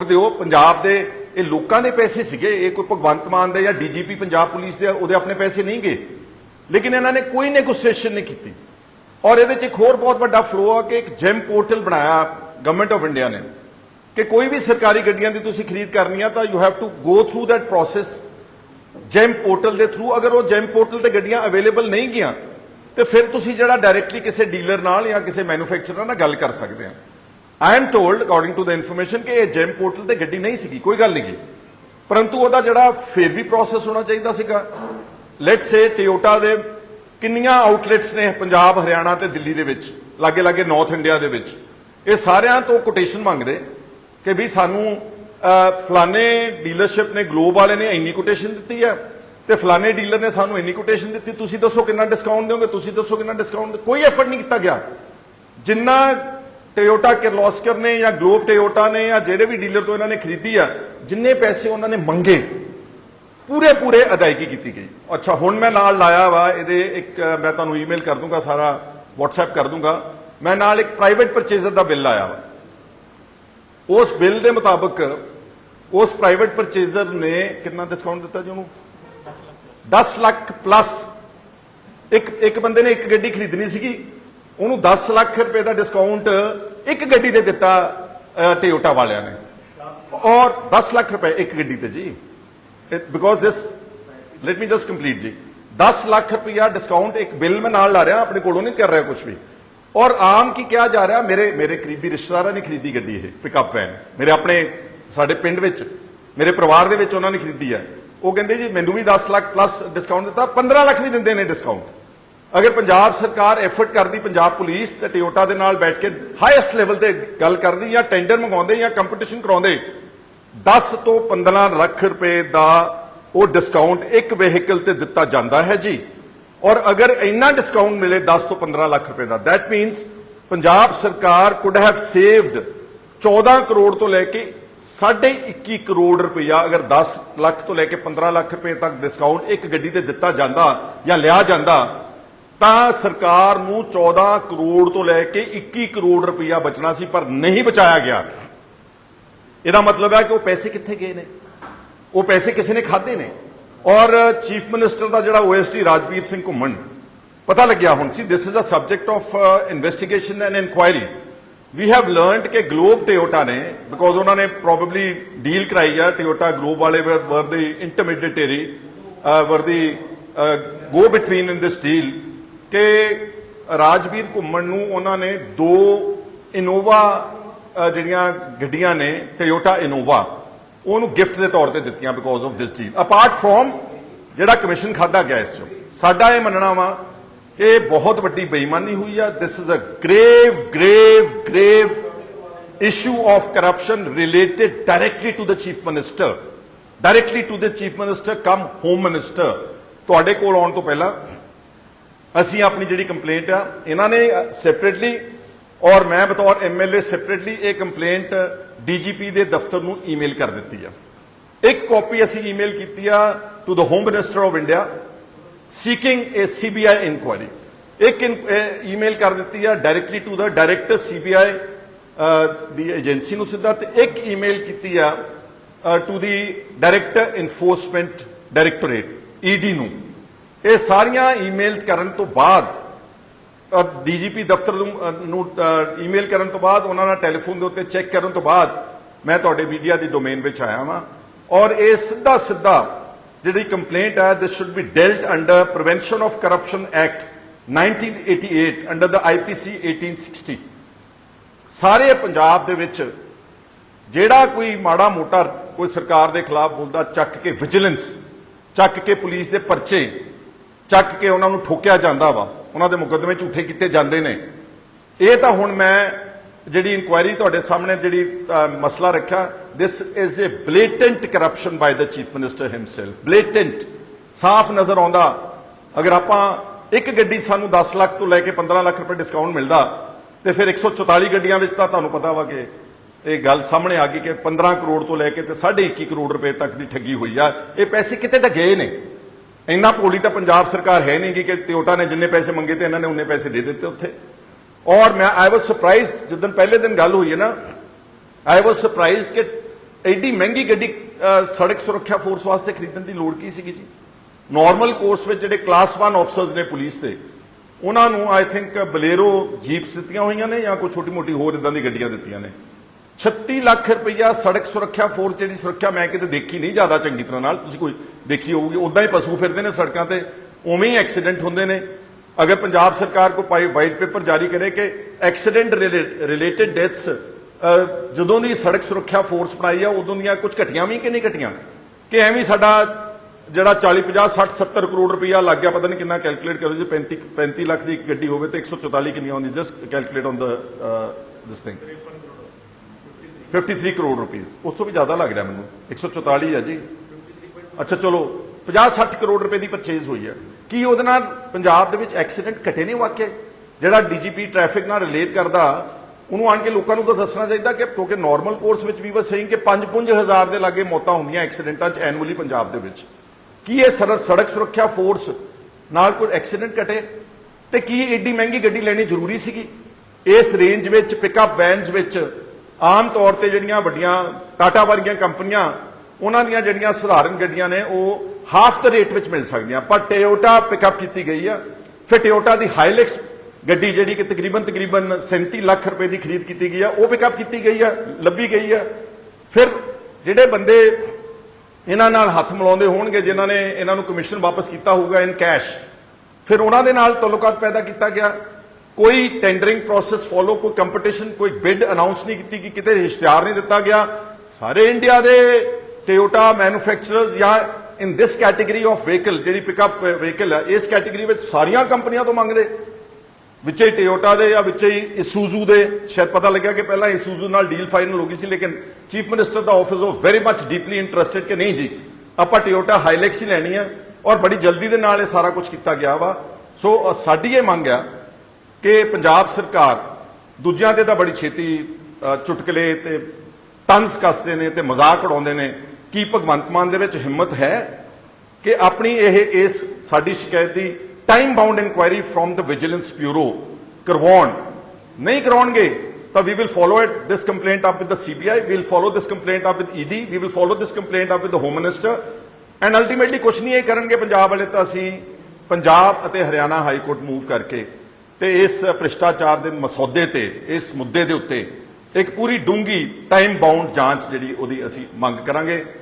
ਦਿਓ ਪੰਜਾਬ ਦੇ, ਇਹ ਲੋਕਾਂ ਦੇ ਪੈਸੇ ਸੀਗੇ, ਇਹ ਕੋਈ ਭਗਵੰਤ ਮਾਨ ਦੇ ਜਾਂ ਡੀਜੀਪੀ ਪੰਜਾਬ ਪੁਲਿਸ ਦੇ, ਉਹਦੇ ਆਪਣੇ ਪੈਸੇ ਨਹੀਂ ਗਏ। ਲੇਕਿਨ ਇਹਨਾਂ ਨੇ ਕੋਈ ਨੈਗੋਸੀਏਸ਼ਨ ਨਹੀਂ ਕੀਤੀ। ਔਰ ਇਹਦੇ ਚ ਇੱਕ ਹੋਰ ਬਹੁਤ ਵੱਡਾ ਫਲੋ ਆ ਕਿ ਇੱਕ ਜੈਮ ਪੋਰਟਲ ਬਣਾਇਆ ਗਵਰਨਮੈਂਟ ਆਫ ਇੰਡੀਆ ਨੇ। ਕਿ ਕੋਈ ਵੀ ਸਰਕਾਰੀ ਗੱਡੀਆਂ ਦੀ ਤੁਸੀਂ ਖਰੀਦ ਕਰਨੀ ਆ ਤਾਂ you have to go through that process GeM portal ਦੇ ਥਰੂ ਅਗਰ ਉਹ ਜੈਮ ਪੋਰਟਲ ਤੇ ਗੱਡੀਆਂ ਅਵੇਲੇਬਲ ਨਹੀਂ ਗਈਆਂ, ਤੇ ਫਿਰ ਤੁਸੀਂ ਜਿਹੜਾ ਡਾਇਰੈਕਟਲੀ ਕਿਸੇ ਡੀਲਰ ਨਾਲ ਜਾਂ ਕਿਸੇ ਮੈਨੂਫੈਕਚਰਰ ਨਾਲ ਗੱਲ ਕਰ ਸਕਦੇ ਆ। I am told according to the information ਕਿ ਇਹ ਜੈਮ ਪੋਰਟਲ ਤੇ ਗੱਡੀ ਨਹੀਂ ਸੀਗੀ, ਕੋਈ ਗੱਲ ਨਹੀਂ ਪਰੰਤੂ ਉਹਦਾ ਜਿਹੜਾ ਫਿਰ ਵੀ ਪ੍ਰੋਸੈਸ ਹੋਣਾ ਚਾਹੀਦਾ ਸੀਗਾ। ਲੈਟ ਸੇ ਟਿਓਟਾ ਦੇ ਕਿੰਨੀਆਂ ਆਊਟਲੈਟਸ ਨੇ ਪੰਜਾਬ, ਹਰਿਆਣਾ ਤੇ ਦਿੱਲੀ ਦੇ ਵਿੱਚ, ਲਾਗੇ ਲਾਗੇ ਨਾਰਥ ਇੰਡੀਆ ਦੇ ਵਿੱਚ। ਇਹ ਸਾਰਿਆਂ ਤੋਂ ਕੋਟੇਸ਼ਨ ਮੰਗਦੇ ਕਿ ਵੀ ਸਾਨੂੰ ਫਲਾਣੇ ਡੀਲਰਸ਼ਿਪ ਨੇ ਗਲੋਬ ਵਾਲੇ ਨੇ ਇੰਨੀ ਕੋਟੇਸ਼ਨ ਦਿੱਤੀ ਹੈ ਤੇ ਫਲਾਣੇ ਡੀਲਰ ਨੇ ਸਾਨੂੰ ਇੰਨੀ ਕੋਟੇਸ਼ਨ ਦਿੱਤੀ। ਤੁਸੀਂ ਦੱਸੋ ਕਿੰਨਾ ਡਿਸਕਾਊਂਟ ਦਿਓਗੇ, ਤੁਸੀਂ ਦੱਸੋ ਕਿੰਨਾ ਡਿਸਕਾਊਂਟ ਕੋਈ ਐਫਰਟ ਨਹੀਂ ਕੀਤਾ ਗਿਆ। ਜਿੰਨਾ ਟੋਯੋਟਾ ਕਿਰਲੋਸਕਰ ਨੇ ਜਾਂ ਗਲੋਬ ਟੋਯੋਟਾ ਨੇ ਜਾਂ ਜਿਹੜੇ ਵੀ ਡੀਲਰ ਤੋਂ ਇਹਨਾਂ ਨੇ ਖਰੀਦੀ ਆ, ਜਿੰਨੇ ਪੈਸੇ ਉਹਨਾਂ ਨੇ ਮੰਗੇ ਪੂਰੇ ਪੂਰੇ ਅਦਾਇਗੀ ਕੀਤੀ ਗਈ। ਅੱਛਾ, ਹੁਣ ਮੈਂ ਨਾਲ ਲਾਇਆ ਵਾ, ਇਹਦੇ ਇੱਕ, ਮੈਂ ਤੁਹਾਨੂੰ ਈਮੇਲ ਕਰ ਦੂੰਗਾ, ਸਾਰਾ WhatsApp ਕਰ ਦੂੰਗਾ। ਮੈਂ ਨਾਲ ਇੱਕ ਪ੍ਰਾਈਵੇਟ ਪਰਚੇਜ਼ਰ ਦਾ ਬਿੱਲ ਆਇਆ ਵਾ। ਉਸ ਬਿੱਲ ਦੇ ਮੁਤਾਬਕ ਉਸ ਪ੍ਰਾਈਵੇਟ ਪਰਚੇਜ਼ਰ ਨੇ ਕਿੰਨਾ ਡਿਸਕਾਊਂਟ ਦਿੱਤਾ ਜੀ ਉਹਨੂੰ? 10 ਲੱਖ ਪਲੱਸ ਇੱਕ ਇੱਕ ਬੰਦੇ ਨੇ ਇੱਕ ਗੱਡੀ ਖਰੀਦਣੀ ਸੀਗੀ, ਉਹਨੂੰ 10 ਲੱਖ ਰੁਪਏ ਦਾ ਡਿਸਕਾਊਂਟ ਇੱਕ ਗੱਡੀ ਤੇ ਦਿੱਤਾ ਟਿਓਟਾ ਵਾਲਿਆਂ ਨੇ। ਔਰ 10 ਲੱਖ ਰੁਪਏ ਇੱਕ ਗੱਡੀ ਤੇ ਜੀ। Because this let me just complete ਜੀ। 10 ਲੱਖ ਰੁਪਇਆ ਡਿਸਕਾਊਂਟ ਇੱਕ ਬਿੱਲ ਮੈਂ ਨਾਲ ਲਾ ਰਿਹਾ, ਆਪਣੇ ਕੋਲੋਂ ਨਹੀਂ ਕਰ ਰਿਹਾ ਕੁਝ ਵੀ। ਔਰ ਆਮ ਕੀ ਕਿਹਾ ਜਾ ਰਿਹਾ, ਮੇਰੇ ਮੇਰੇ ਕਰੀਬੀ ਰਿਸ਼ਤੇਦਾਰਾਂ ਨੇ ਖਰੀਦੀ ਗੱਡੀ ਇਹ ਪਿਕਅਪ ਵੈਨ ਮੇਰੇ ਆਪਣੇ, ਸਾਡੇ ਪਿੰਡ ਵਿੱਚ, ਮੇਰੇ ਪਰਿਵਾਰ ਦੇ ਵਿੱਚ ਉਹਨਾਂ ਨੇ ਖਰੀਦੀ ਹੈ। ਉਹ ਕਹਿੰਦੇ ਜੀ, ਮੈਨੂੰ ਵੀ 10 ਲੱਖ ਪਲੱਸ ਡਿਸਕਾਊਂਟ ਦਿੱਤਾ 15 ਲੱਖ ਵੀ ਦਿੰਦੇ ਨੇ ਡਿਸਕਾਊਂਟ ਅਗਰ ਪੰਜਾਬ ਸਰਕਾਰ ਐਫਰਟ ਕਰਦੀ, ਪੰਜਾਬ ਪੁਲਿਸ ਤੇ ਟਿਓਟਾ ਦੇ ਨਾਲ ਬੈਠ ਕੇ ਹਾਈਐਸਟ ਲੈਵਲ ਤੇ ਗੱਲ ਕਰਦੀ ਜਾਂ ਟੈਂਡਰ ਮੰਗਾਉਂਦੇ ਜਾਂ ਕੰਪੀਟੀਸ਼ਨ ਕਰਾਉਂਦੇ 10 ਤੋਂ 15 ਲੱਖ ਰੁਪਏ ਦਾ ਉਹ ਡਿਸਕਾਊਂਟ ਇੱਕ ਵਹੀਕਲ ਤੇ ਦਿੱਤਾ ਜਾਂਦਾ ਹੈ ਜੀ। ਔਰ ਅਗਰ ਇੰਨਾ ਡਿਸਕਾਊਂਟ ਮਿਲੇ 10 ਤੋਂ 15 ਲੱਖ ਰੁਪਏ ਦਾ ਦੈਟ ਮੀਨਸ ਪੰਜਾਬ ਸਰਕਾਰ ਕੁਡ ਹੈਵ ਸੇਵਡ 14 ਕਰੋੜ ਤੋਂ ਲੈ ਕੇ 21 ਕਰੋੜ ਰੁਪਇਆ, ਅਗਰ 10 ਲੱਖ ਤੋਂ ਲੈ ਕੇ 15 ਲੱਖ ਰੁਪਏ ਤੱਕ ਡਿਸਕਾਊਂਟ ਇੱਕ ਗੱਡੀ ਤੇ ਦਿੱਤਾ ਜਾਂਦਾ ਜਾਂ ਲਿਆ ਜਾਂਦਾ ਤਾਂ ਸਰਕਾਰ ਨੂੰ 14 ਕਰੋੜ ਤੋਂ ਲੈ ਕੇ 21 ਕਰੋੜ ਰੁਪਇਆ ਬਚਣਾ ਸੀ, ਪਰ ਨਹੀਂ ਬਚਾਇਆ ਗਿਆ। ਇਹਦਾ ਮਤਲਬ ਹੈ ਕਿ ਉਹ ਪੈਸੇ ਕਿੱਥੇ ਗਏ ਨੇ? ਉਹ ਪੈਸੇ ਕਿਸੇ ਨੇ ਖਾਦੇ ਨੇ? ਔਰ ਚੀਫ ਮਿਨਿਸਟਰ ਦਾ ਜਿਹੜਾ ਓਐਸਟੀ ਰਾਜਵੀਰ ਸਿੰਘ ਘੁੰਮਣ, ਪਤਾ ਲੱਗਿਆ ਹੁਣ ਸੀ this is a subject of investigation and inquiry we have learned ਕਿ ਗਲੋਬ ਟਿਓਟਾ ਨੇ ਬਿਕੋਜ਼ ਉਹਨਾਂ ਨੇ ਪ੍ਰੋਬਬਲੀ ਡੀਲ ਕਰਾਈ ਆ ਟਿਓਟਾ ਗਲੋਬ ਵਾਲੇ ਵਰ ਦੀ ਇੰਟਰਮੀਡੀਏਟਰੀ ਵਰ ਦੀ ਗੋ ਬਿਟਵੀਨ ਇਨ ਦਿਸ ਡੀਲ ਕਿ ਰਾਜਵੀਰ ਘੁੰਮਣ ਨੂੰ ਉਹਨਾਂ ਨੇ ਦੋ ਇਨੋਵਾ ਜਿਹੜੀਆਂ ਗੱਡੀਆਂ ਨੇ ਟੋਯੋਟਾ ਇਨੋਵਾ ਉਹਨੂੰ ਗਿਫਟ ਦੇ ਤੌਰ ਤੇ ਦਿੱਤੀਆਂ because of this deal apart from ਜਿਹੜਾ ਕਮਿਸ਼ਨ ਖਾਦਾ ਗਿਆ ਇਸ ਚੋਂ, ਸਾਡਾ ਇਹ ਮੰਨਣਾ ਵਾ ਇਹ ਬਹੁਤ ਵੱਡੀ ਬੇਈਮਾਨੀ ਹੋਈ ਆ। This is a grave grave grave issue of corruption related directly to the chief minister. Directly to the chief minister, come home minister. ਤੁਹਾਡੇ ਕੋਲ ਆਉਣ ਤੋਂ ਪਹਿਲਾਂ ਅਸੀਂ ਆਪਣੀ ਜਿਹੜੀ ਕੰਪਲੇਂਟ ਆ, ਇਹਨਾਂ ਨੇ ਸੈਪਰੇਟਲੀ ਔਰ ਮੈਂ ਬਤੌਰ ਐਮਐਲਏ ਸੈਪਰੇਟਲੀ ਇਹ ਕੰਪਲੇਂਟ ਡੀਜੀਪੀ ਦੇ ਦਫ਼ਤਰ ਨੂੰ ਈਮੇਲ ਕਰ ਦਿੱਤੀ ਆ। ਇੱਕ ਕਾਪੀ ਅਸੀਂ ਈਮੇਲ ਕੀਤੀ ਆ to the home minister of India seeking a CBI inquiry ਇੱਕ ਈਮੇਲ ਕਰ ਦਿੱਤੀ ਆ directly to the director CBI the agency ਨੂੰ ਸਿੱਧਾ ਤੇ ਇੱਕ ਈਮੇਲ ਕੀਤੀ ਆ to the director enforcement directorate ED ਨੂੰ। ਇਹ ਸਾਰੀਆਂ ਈਮੇਲਸ ਕਰਨ ਤੋਂ ਬਾਅਦ ਡੀਜੀਪੀ ਦਫ਼ਤਰ ਨੂੰ ਅ, ਨੂੰ ਈਮੇਲ ਕਰਨ ਤੋਂ ਬਾਅਦ ਉਹਨਾਂ ਨਾਲ ਟੈਲੀਫੋਨ ਦੇ ਉੱਤੇ ਚੈੱਕ ਕਰਨ ਤੋਂ ਬਾਅਦ ਮੈਂ ਤੁਹਾਡੇ ਮੀਡੀਆ ਦੀ ਡੋਮੇਨ ਵਿੱਚ ਆਇਆ ਵਾਂ। ਔਰ ਇਹ ਸਿੱਧਾ ਸਿੱਧਾ ਜਿਹੜੀ ਕੰਪਲੇਂਟ ਹੈ this should be dealt under prevention of corruption act 1988 under the IPC 1860 ਸਾਰੇ ਪੰਜਾਬ ਦੇ ਵਿੱਚ ਜਿਹੜਾ ਕੋਈ ਮਾੜਾ ਮੋਟਾ ਕੋਈ ਸਰਕਾਰ ਦੇ ਖਿਲਾਫ ਬੋਲਦਾ ਚੱਕ ਕੇ ਵਿਜੀਲੈਂਸ ਚੱਕ ਕੇ ਪੁਲਿਸ ਦੇ ਪਰਚੇ ਚੱਕ ਕੇ ਉਹਨਾਂ ਨੂੰ ਠੋਕਿਆ ਜਾਂਦਾ ਵਾ। ਉਹਨਾਂ ਦੇ ਮੁਕੱਦਮੇ ਝੂਠੇ ਕੀਤੇ ਜਾਂਦੇ ਨੇ। ਇਹ ਤਾਂ ਹੁਣ ਮੈਂ ਜਿਹੜੀ ਇਨਕੁਆਇਰੀ ਤੁਹਾਡੇ ਸਾਹਮਣੇ ਜਿਹੜੀ ਮਸਲਾ ਰੱਖਿਆ this is a blatant corruption by the chief minister himself blatant ਸਾਫ਼ ਨਜ਼ਰ ਆਉਂਦਾ। ਅਗਰ ਆਪਾਂ ਇੱਕ ਗੱਡੀ ਸਾਨੂੰ 10 ਲੱਖ ਤੋਂ ਲੈ ਕੇ 15 ਲੱਖ ਰੁਪਏ ਡਿਸਕਾਊਂਟ ਮਿਲਦਾ, ਤੇ ਫਿਰ 144 ਗੱਡੀਆਂ ਵਿੱਚ ਤਾਂ ਤੁਹਾਨੂੰ ਪਤਾ ਵਾ ਕਿ ਇਹ ਗੱਲ ਸਾਹਮਣੇ ਆ ਗਈ ਕਿ 15 ਕਰੋੜ ਤੋਂ ਲੈ ਕੇ ਤੇ 21.5 ਕਰੋੜ ਰੁਪਏ ਤੱਕ ਦੀ ਠੱਗੀ ਹੋਈ ਆ। ਇਹ ਪੈਸੇ ਕਿਤੇ ਤਾਂ ਗਏ ਨੇ। ਇੰਨਾ ਭੋਲੀ ਤਾਂ ਪੰਜਾਬ ਸਰਕਾਰ ਹੈ ਨਹੀਂ ਗੀ ਕਿ ਟਿਓਟਾ ਨੇ ਜਿੰਨੇ ਪੈਸੇ ਮੰਗੇ ਤੇ ਇਹਨਾਂ ਨੇ ਉਹਨੇ ਪੈਸੇ ਦੇ ਦਿੱਤੇ ਉੱਥੇ। ਔਰ ਮੈਂ ਆਈ ਵਾਸ ਸਰਪ੍ਰਾਈਜ਼ਡ ਜਦੋਂ ਪਹਿਲੇ ਦਿਨ ਗੱਲ ਹੋਈ ਹੈ ਨਾ ਆਈ ਵਾਸ ਸਰਪ੍ਰਾਈਜ਼ਡ ਕਿ ਐਡੀ ਮਹਿੰਗੀ ਗੱਡੀ ਸੜਕ ਸੁਰੱਖਿਆ ਫੋਰਸ ਵਾਸਤੇ ਖਰੀਦਣ ਦੀ ਲੋੜ ਕੀ ਸੀਗੀ ਜੀ? ਨਾਰਮਲ ਕੋਰਸ ਵਿੱਚ ਜਿਹੜੇ ਕਲਾਸ 1 ਆਫਸਰਸ ਨੇ ਪੁਲਿਸ ਦੇ, ਉਹਨਾਂ ਨੂੰ ਆਈ ਥਿੰਕ ਬਲੇਰੋ ਜੀਪਸ ਦਿੱਤੀਆਂ ਹੋਈਆਂ ਨੇ ਜਾਂ ਕੋਈ ਛੋਟੀ ਮੋਟੀ ਹੋਰ ਇਦਾਂ ਦੀ ਗੱਡੀਆਂ ਦਿੱਤੀਆਂ ਨੇ। 36 ਲੱਖ ਰੁਪਈਆ ਸੜਕ ਸੁਰੱਖਿਆ ਫੋਰਸ ਜਿਹੜੀ ਸੁਰੱਖਿਆ ਮੈਂ ਕਿਤੇ ਦੇਖੀ ਨਹੀਂ ਜ਼ਿਆਦਾ ਚੰਗੀ ਤਰ੍ਹਾਂ ਨਾਲ। ਤੁਸੀਂ ਕੋਈ ਦੇਖੀ ਹੋਊਗੀ ਉਦਾਂ ਹੀ ਪਸ਼ੂ ਫਿਰਦੇ ਨੇ ਸੜਕਾਂ ਤੇ, ਉਵੇਂ ਹੀ ਐਕਸੀਡੈਂਟ ਹੁੰਦੇ ਨੇ। ਅਗਰ ਪੰਜਾਬ ਸਰਕਾਰ ਕੋ ਪਾਈ ਵਾਈਟ ਪੇਪਰ ਜਾਰੀ ਕਰੇ ਕਿ ਐਕਸੀਡੈਂਟ ਰਿਲੇਟਡ ਡੈਥਸ ਜਦੋਂ ਦੀ ਸੜਕ ਸੁਰੱਖਿਆ ਫੋਰਸ ਬਣਾਈ ਆ, ਉਦੋਂ ਦੀਆਂ ਕੁਝ ਘਟੀਆਂ ਵੀ ਕਿ ਨਹੀਂ ਘਟੀਆਂ? ਕਿ ਐਵੇਂ ਸਾਡਾ ਜਿਹੜਾ 40 50 60 70 ਕਰੋੜ ਰੁਪਇਆ ਲੱਗ ਗਿਆ, ਪਤਾ ਨਹੀਂ ਕਿੰਨਾ ਕੈਲਕੂਲੇਟ ਕਰੋ ਜੇ 35 35 ਲੱਖ ਦੀ ਇੱਕ ਗੱਡੀ ਹੋਵੇ ਤੇ 144 ਕਿੰਨੀ ਆਉਂਦੀ just calculate on the this thing 53 crore rupees ਉਸ ਤੋਂ ਵੀ ਜ਼ਿਆਦਾ ਲੱਗ ਰਿਹਾ ਮੈਨੂੰ। 144 ਹੈ ਜੀ। ਅੱਛਾ, ਚਲੋ 50 60 ਕਰੋੜ ਰੁਪਏ ਦੀ ਪਰਚੇਜ਼ ਹੋਈ ਹੈ ਕੀ ਉਹਦੇ ਨਾਲ ਪੰਜਾਬ ਦੇ ਵਿੱਚ ਐਕਸੀਡੈਂਟ ਘਟੇ ਨਹੀਂ ਵਾਕਿਆ? ਜਿਹੜਾ ਡੀਜੀਪੀ ਟ੍ਰੈਫਿਕ ਨਾਲ ਰਿਲੇਟ ਕਰਦਾ, ਉਹਨੂੰ ਆਣ ਕੇ ਲੋਕਾਂ ਨੂੰ ਤਾਂ ਦੱਸਣਾ ਚਾਹੀਦਾ ਕਿ ਕਿਉਂਕਿ ਨਾਰਮਲ ਕੋਰਸ ਵਿੱਚ ਵੀ ਬਸ ਸਹੀ ਕਿ 5-5000 ਦੇ ਲਾਗੇ ਮੌਤਾਂ ਹੁੰਦੀਆਂ ਐਕਸੀਡੈਂਟਾਂ 'ਚ ਐਨੂਅਲੀ ਪੰਜਾਬ ਦੇ ਵਿੱਚ। ਕੀ ਇਹ ਸਰ- ਸੜਕ ਸੁਰੱਖਿਆ ਫੋਰਸ ਨਾਲ ਕੋਈ ਐਕਸੀਡੈਂਟ ਘਟੇ? ਤੇ ਕੀ ਏਡੀ ਮਹਿੰਗੀ ਗੱਡੀ ਲੈਣੀ ਜ਼ਰੂਰੀ ਸੀਗੀ? ਇਸ ਰੇਂਜ ਵਿੱਚ ਪਿਕਅਪ ਵੈਨਸ ਵਿੱਚ ਆਮ ਤੌਰ ਤੇ ਜਿਹੜੀਆਂ ਵੱਡੀਆਂ ਟਾਟਾ ਵਰਗੀਆਂ ਕੰਪਨੀਆਂ, ਉਹਨਾਂ ਦੀਆਂ ਜਿਹੜੀਆਂ ਸਧਾਰਨ ਗੱਡੀਆਂ ਨੇ, ਉਹ ਹਾਫ ਦ ਰੇਟ ਵਿੱਚ ਮਿਲ ਸਕਦੀਆਂ। ਪਰ ਟੋਯੋਟਾ ਪਿਕਅਪ ਕੀਤੀ ਗਈ ਆ। ਫਿਰ ਟੋਯੋਟਾ ਦੀ ਹਾਈਲੈਕਸ ਗੱਡੀ ਜਿਹੜੀ ਕਿ ਤਕਰੀਬਨ ਤਕਰੀਬਨ 37 ਲੱਖ ਰੁਪਏ ਦੀ ਖਰੀਦ ਕੀਤੀ ਗਈ ਆ, ਉਹ ਪਿਕਅਪ ਕੀਤੀ ਗਈ ਆ, ਲੱਭੀ ਗਈ ਆ। ਫਿਰ ਜਿਹੜੇ ਬੰਦੇ ਇਹਨਾਂ ਨਾਲ ਹੱਥ ਮਿਲਾਉਂਦੇ ਹੋਣਗੇ, ਜਿਨ੍ਹਾਂ ਨੇ ਇਹਨਾਂ ਨੂੰ ਕਮਿਸ਼ਨ ਵਾਪਸ ਕੀਤਾ ਹੋਊਗਾ ਇਨ ਕੈਸ਼ ਫਿਰ ਉਹਨਾਂ ਦੇ ਨਾਲ ਤਾਲੁਕਾਤ ਪੈਦਾ ਕੀਤਾ ਗਿਆ। ਕੋਈ ਟੈਂਡਰਿੰਗ ਪ੍ਰੋਸੈਸ ਫੋਲੋ ਕੋਈ ਕੰਪੀਟੀਸ਼ਨ ਕੋਈ ਬਿਡ ਅਨਾਉਂਸ ਨਹੀਂ ਕੀਤੀ ਕਿ ਕਿਤੇ ਇਸ਼ਤਿਹਾਰ ਨਹੀਂ ਦਿੱਤਾ ਗਿਆ। ਸਾਰੇ ਇੰਡੀਆ ਦੇ ਟੋਯੋਟਾ ਮੈਨੂਫੈਕਚਰਰਸ ਜਾਂ in this category of vehicle ਜਿਹੜੀ ਪਿਕਅਪ ਵਹੀਕਲ ਹੈ, ਇਸ ਕੈਟਾਗਰੀ ਵਿੱਚ ਸਾਰੀਆਂ ਕੰਪਨੀਆਂ ਤੋਂ ਮੰਗਦੇ। ਵਿੱਚੇ ਹੀ ਟੋਯੋਟਾ ਦੇ ਜਾਂ ਵਿੱਚੇ ਹੀ ਇਸੂਜ਼ੂ ਦੇ। ਸ਼ਾਇਦ ਪਤਾ ਲੱਗਿਆ ਕਿ ਪਹਿਲਾਂ ਇਸੂਜ਼ੂ ਨਾਲ ਡੀਲ ਫਾਈਨਲ ਹੋ ਗਈ ਸੀ, ਲੇਕਿਨ ਚੀਫ ਮਿਨਿਸਟਰ ਦਾ ਆਫਿਸ ਉਹ ਵੈਰੀ ਮੱਚ ਡੀਪਲੀ ਇੰਟਰਸਟਿਡ ਕਿ ਨਹੀਂ ਜੀ, ਆਪਾਂ ਟੋਯੋਟਾ ਹਾਈਲੈਕਸ ਹੀ ਲੈਣੀ ਆ ਔਰ ਬੜੀ ਜਲਦੀ ਦੇ ਨਾਲ ਇਹ ਸਾਰਾ ਕੁਝ ਕੀਤਾ ਗਿਆ ਵਾ। ਸੋ ਸਾਡੀ ਇਹ ਮੰਗ ਆ ਕਿ ਪੰਜਾਬ ਸਰਕਾਰ ਦੂਜਿਆਂ ਤੇ ਤਾਂ ਬੜੀ ਛੇਤੀ ਚੁਟਕਲੇ ਤੇ ਤੰਜ਼ ਕੱਸਦੇ ਨੇ ਤੇ ਮਜ਼ਾਕ ਉਡਾਉਂਦੇ ਨੇ। ਕੀ ਭਗਵੰਤ ਮਾਨ ਦੇ ਵਿੱਚ ਹਿੰਮਤ ਹੈ ਕਿ ਆਪਣੀ ਇਹ, ਇਸ ਸਾਡੀ ਸ਼ਿਕਾਇਤ ਦੀ time bound inquiry from the vigilance bureau ਕਰਵਾਉਣ? ਨਹੀਂ ਕਰਾਉਣਗੇ, ਤਾਂ we will follow it this complaint up with the CBI we will follow this complaint up with ED we will follow this complaint up with the home minister and ultimately ਕੁਝ ਨਹੀਂ ਇਹ ਕਰਨਗੇ ਪੰਜਾਬ ਵਾਲੇ, ਤਾਂ ਅਸੀਂ ਪੰਜਾਬ ਅਤੇ ਹਰਿਆਣਾ ਹਾਈ ਕੋਰਟ ਮੂਵ ਕਰਕੇ ਤੇ ਇਸ ਭ੍ਰਿਸ਼ਟਾਚਾਰ ਦੇ ਮਸੌਦੇ ਤੇ, ਇਸ ਮੁੱਦੇ ਦੇ ਉੱਤੇ ਇੱਕ ਪੂਰੀ ਡੂੰਗੀ ਟਾਈਮ ਬਾਉਂਡ ਜਾਂਚ ਜਿਹੜੀ ਉਹਦੀ ਅਸੀਂ ਮੰਗ ਕਰਾਂਗੇ।